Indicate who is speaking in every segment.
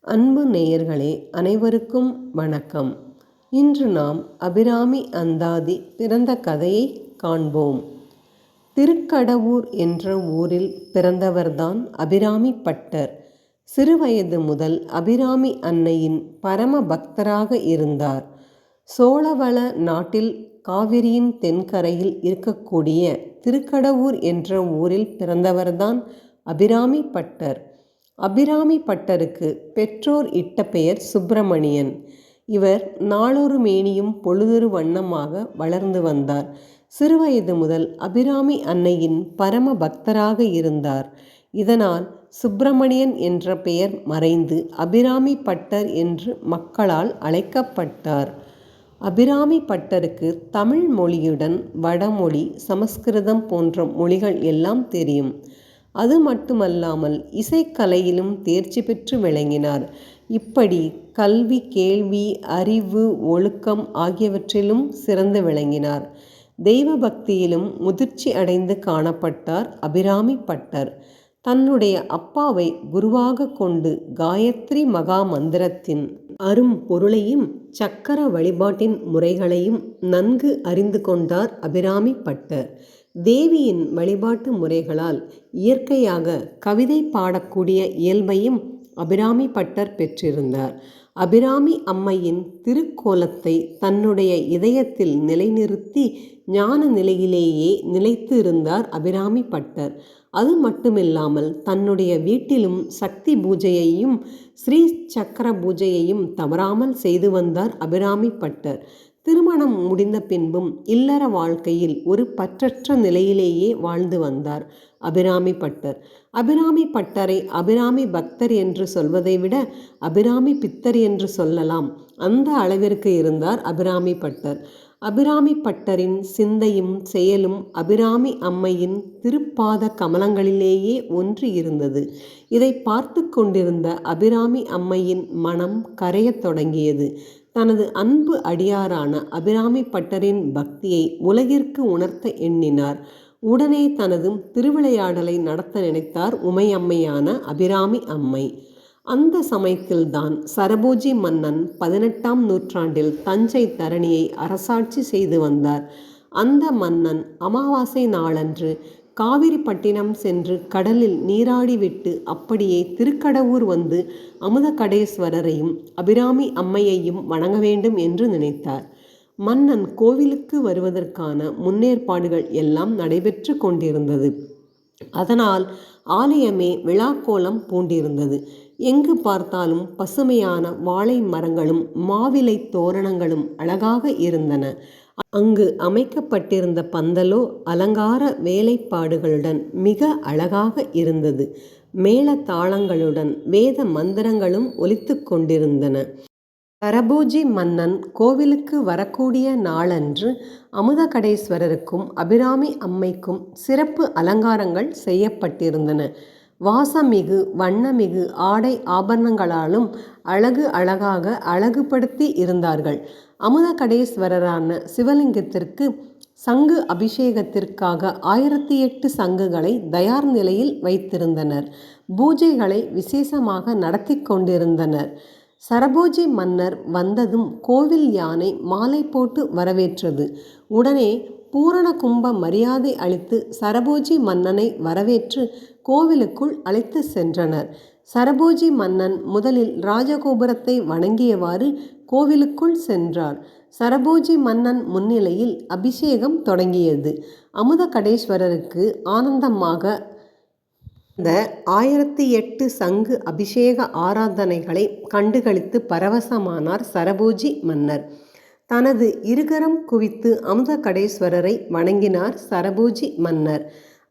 Speaker 1: அன்பு நேயர்களே அனைவருக்கும் வணக்கம். இன்று நாம் அபிராமி அந்தாதி பிறந்த கதையை காண்போம். திருக்கடவூர் என்ற ஊரில் பிறந்தவர்தான் அபிராமி பட்டர். சிறுவயது முதல் அபிராமி அன்னையின் பரம பக்தராக இருந்தார். சோழவள நாட்டில் காவிரியின் தென்கரையில் இருக்கக்கூடிய திருக்கடவூர் என்ற ஊரில் பிறந்தவர்தான் அபிராமி பட்டர். அபிராமி பட்டருக்கு பெற்றோர் இட்ட பெயர் சுப்பிரமணியன். இவர் நாளொரு மேனியும் பொழுதொரு வண்ணமாக வளர்ந்து வந்தார். சிறுவயது முதல் அபிராமி அன்னையின் பரம பக்தராக இருந்தார். இதனால் சுப்பிரமணியன் என்ற பெயர் மறைந்து அபிராமி பட்டர் என்று மக்களால் அழைக்கப்பட்டார். அபிராமி பட்டருக்கு தமிழ் மொழியுடன் வடமொழி சமஸ்கிருதம் போன்ற மொழிகள் எல்லாம் தெரியும். அது மட்டுமல்லாமல் இசைக்கலையிலும் தேர்ச்சி பெற்று விளங்கினார். இப்படி கல்வி கேள்வி அறிவு ஒழுக்கம் ஆகியவற்றிலும் சிறந்து விளங்கினார். தெய்வ பக்தியிலும் முதிர்ச்சி அடைந்து காணப்பட்டார் அபிராமி பட்டர். தன்னுடைய அப்பாவை குருவாக கொண்டு காயத்ரி மகா மந்திரத்தின் அரும் பொருளையும் சக்கர வழிபாட்டின் முறைகளையும் நன்கு அறிந்து கொண்டார் அபிராமி பட்டர். தேவியின் வழிபாட்டு முறைகளால் இயற்கையாக கவிதை பாடக்கூடிய இயல்பையும் அபிராமி பட்டர் பெற்றிருந்தார். அபிராமி அம்மையின் திருக்கோலத்தை தன்னுடைய இதயத்தில் நிலைநிறுத்தி ஞான நிலையிலேயே நிலைத்து இருந்தார் அபிராமி பட்டர். அது மட்டுமில்லாமல் தன்னுடைய வீட்டிலும் சக்தி பூஜையையும் ஸ்ரீ சக்கர பூஜையையும் தவறாமல் செய்து வந்தார் அபிராமி பட்டர். திருமணம் முடிந்த பின்பும் இல்லற வாழ்க்கையில் ஒரு பற்றற்ற நிலையிலேயே வாழ்ந்து வந்தார் அபிராமி பட்டர். அபிராமி பட்டரை அபிராமி பக்தர் என்று சொல்வதை விட அபிராமி பித்தர் என்று சொல்லலாம். அந்த அளவிற்கு இருந்தார் அபிராமி பட்டர். அபிராமி பட்டரின் சிந்தையும் செயலும் அபிராமி அம்மையின் திருப்பாத கமலங்களிலேயே ஒன்று இருந்தது. இதை பார்த்து கொண்டிருந்த அபிராமி அம்மையின் மனம் கரையத் தொடங்கியது. தனது அன்பு அடியாரான அபிராமி பட்டரின் பக்தியை உலகிற்கு உணர்த்த எண்ணினார். உடனே தனது திருவிளையாடலை நடத்த நினைத்தார் உமையம்மையான அபிராமி அம்மை. அந்த சமயத்தில்தான் சரபோஜி மன்னன் பதினெட்டாம் நூற்றாண்டில் தஞ்சை தரணியை அரசாட்சி செய்து வந்தார். அந்த மன்னன் அமாவாசை நாளன்று காவிரிப்பட்டினம் சென்று கடலில் நீராடிவிட்டு அப்படியே திருக்கடவூர் வந்து அமுதகடேஸ்வரரையும் அபிராமி அம்மையையும் வணங்க வேண்டும் என்று நினைத்தார். மன்னன் கோவிலுக்கு வருவதற்கான முன்னேற்பாடுகள் எல்லாம் நடைபெற்று கொண்டிருந்தது. அதனால் ஆலயமே விழாக்கோலம் பூண்டிருந்தது. எங்கு பார்த்தாலும் பசுமையான வாழை மரங்களும் மாவிலை தோரணங்களும் அழகாக இருந்தன. அங்கு அமைக்கப்பட்டிருந்த பந்தலோ அலங்கார வேலைப்பாடுகளுடன் மிக அழகாக இருந்தது. மேள தாளங்களுடன் வேத மந்திரங்களும் ஒலித்து கொண்டிருந்தன. சரபோஜி மன்னன் கோவிலுக்கு வரக்கூடிய நாளன்று அமுதகடேஸ்வரருக்கும் அபிராமி அம்மைக்கும் சிறப்பு அலங்காரங்கள் செய்யப்பட்டிருந்தன. வாசமிகு வண்ணமிகு ஆடை ஆபரணங்களாலும் அழகு அழகாக அழகுபடுத்தி இருந்தார்கள். அமுதகடேஸ்வரரான சிவலிங்கத்திற்கு சங்கு அபிஷேகத்திற்காக ஆயிரத்தி எட்டு சங்குகளை தயார் நிலையில் வைத்திருந்தனர். பூஜைகளை விசேஷமாக நடத்தி கொண்டிருந்தனர். சரபோஜி மன்னர் வந்ததும் கோவில் யானை மாலை போட்டு வரவேற்றது. உடனே பூரண கும்ப மரியாதை அளித்து சரபோஜி மன்னனை வரவேற்று கோவிலுக்குள் அழைத்து சென்றனர். சரபோஜி மன்னன் முதலில் ராஜகோபுரத்தை வணங்கியவாறு கோவிலுக்குள் சென்றார். சரபோஜி மன்னன் முன்னிலையில் அபிஷேகம் தொடங்கியது. அமுத கடேஸ்வரருக்கு ஆனந்தமாக இந்த ஆயிரத்தி எட்டு சங்கு அபிஷேக ஆராதனைகளை கண்டுகளித்து பரவசமானார் சரபோஜி மன்னர். தனது இருகரம் குவித்து அமுத கடேஸ்வரரை வணங்கினார் சரபோஜி மன்னர்.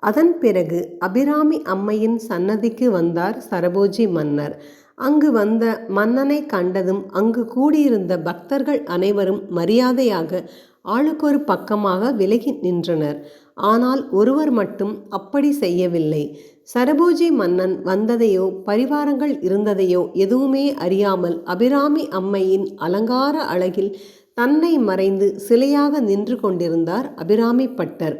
Speaker 1: அதன் பிறகு அபிராமி அம்மையின் சன்னதிக்கு வந்தார் சரபோஜி மன்னர். அங்கு வந்த மன்னனை கண்டதும் அங்கு கூடியிருந்த பக்தர்கள் அனைவரும் மரியாதையாக ஆளுக்கொரு பக்கமாக விலகி நின்றனர். ஆனால் ஒருவர் மட்டும் அப்படி செய்யவில்லை. சரபோஜி மன்னன் வந்ததையோ பரிவாரங்கள் இருந்ததையோ எதுவுமே அறியாமல் அபிராமி அம்மையின் அலங்கார அழகில் தன்னை மறைந்து சிலையாக நின்று கொண்டிருந்தார் அபிராமி பட்டர்.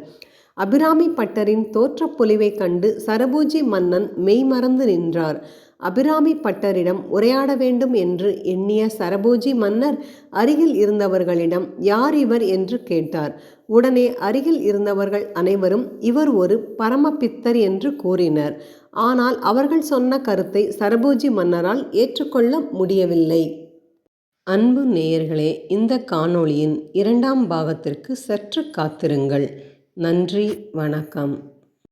Speaker 1: அபிராமி பட்டரின் தோற்றப்பொலிவை கண்டு சரபோஜி மன்னன் மெய்மறந்து நின்றார். அபிராமி பட்டரிடம் உரையாட வேண்டும் என்று எண்ணிய சரபோஜி மன்னர் அருகில் இருந்தவர்களிடம் யார் இவர்? என்று கேட்டார். உடனே அருகில் இருந்தவர்கள் அனைவரும் இவர் ஒரு பரமபித்தர் என்று கூறினர். ஆனால் அவர்கள் சொன்ன கருத்தை சரபோஜி மன்னரால் ஏற்றுக்கொள்ள முடியவில்லை. அன்பு நேயர்களே இந்த காணொளியின் இரண்டாம் பாகத்திற்கு சற்று காத்திருங்கள். நன்றி வணக்கம்.